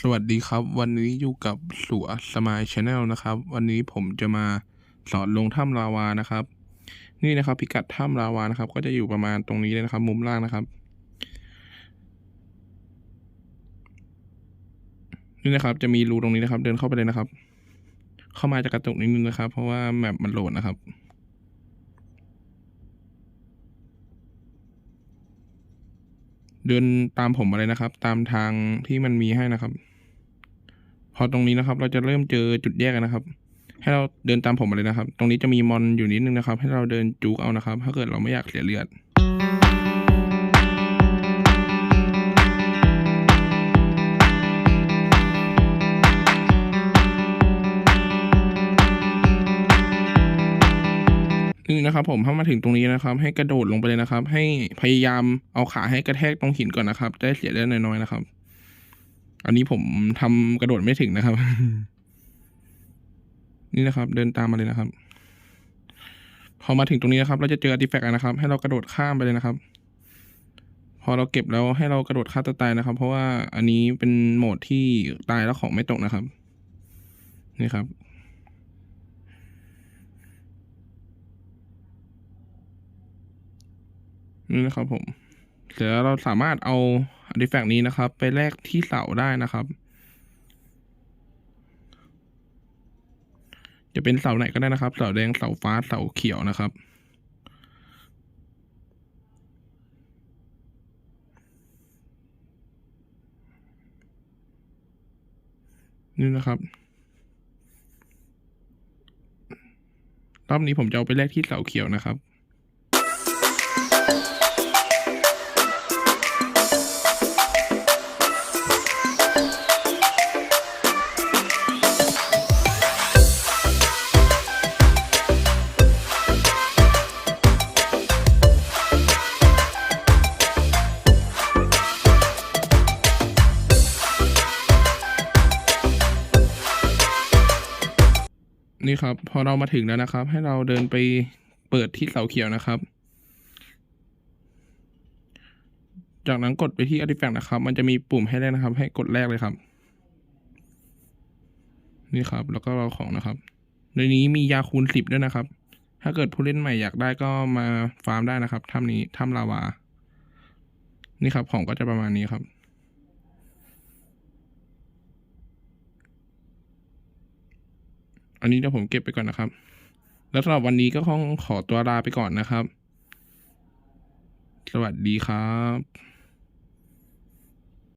สวัสดีครับ วันนี้อยู่กับสัวสมายชาแนลนะครับ วันนี้ผมจะมาสอนลงถ้ำลาวานะครับ นี่นะครับพิกัดถ้ำลาวานะครับ ก็จะอยู่ประมาณตรงนี้เลยนะครับ มุมล่างนะครับ นี่นะครับ จะมีรูตรงนี้นะครับ เดินเข้าไปเลยนะครับ เข้ามาจะกระตุกนิดนึงนะครับ เพราะว่าแมปมันโหลดนะครับ เดินตามผมมาเลยนะครับ ตามทางที่มันมีให้นะครับ พอตรงนี้นะครับ เราจะเริ่มเจอจุดแยกนนะครับ ให้เราเดินตามผมมาเลยนะครับ ตรงนี้จะมีมอนอยู่นิดนึงนะครับ ให้เราเดินจูกเอานะครับ ถ้าเกิดเราไม่อยากเสียเลือด นี่นะครับผมถ้ามาถึงตรงนี้นะครับ ให้กระโดดลงไปเลยนะครับ ให้พยายามเอาขาให้กระแทกตรงหินก่อนนะครับได้เสียเลือดน้อยๆนะครับ อันนี้ผมทำกระโดดไม่ถึงนะครับ นี่นะครับ เดินตามมาเลยนะครับ พอมาถึงตรงนี้นะครับ เราจะเจออาร์ติแฟกต์นะครับ ให้เรากระโดดข้ามไปเลยนะครับ พอเราเก็บแล้วให้เรากระโดดฆ่าตัวตายนะครับ เพราะว่าอันนี้เป็นโหมดที่ตายแล้วของไม่ตกนะครับ นี่ครับ นี่นะครับผมเดี๋ยวเราสามารถเอาอาร์ติแฟกต์นี้นะครับ ไปแลกที่เสาได้นะครับ จะเป็นเสาไหนก็ได้นะครับ เสาแดงเสาฟ้าเสาเขียวนะครับนี่นะครับ รอบนี้ผมจะเอาไปแลกที่เสาเขียวนะครับ นี่ครับ พอเรามาถึงแล้วนะครับ ให้เราเดินไปเปิดที่เสาเขียวนะครับ จากนั้นกดไปที่ artifact นะครับ มันจะมีปุ่มให้แลกนะครับ ให้กดแรกเลยครับ นี่ครับ แล้วก็เราของนะครับ ในนี้มียาคูณสิบด้วยนะครับ ถ้าเกิดผู้เล่นใหม่อยากได้ก็มาฟาร์มได้นะครับถ้ำนี้ถ้ำลาวา นี่ครับของก็จะประมาณนี้ครับ อันนี้เดี๋ยวผมเก็บไปก่อนนะครับ แล้วสำหรับวันนี้ก็คงขอตัวลาไปก่อนนะครับ สวัสดีครับ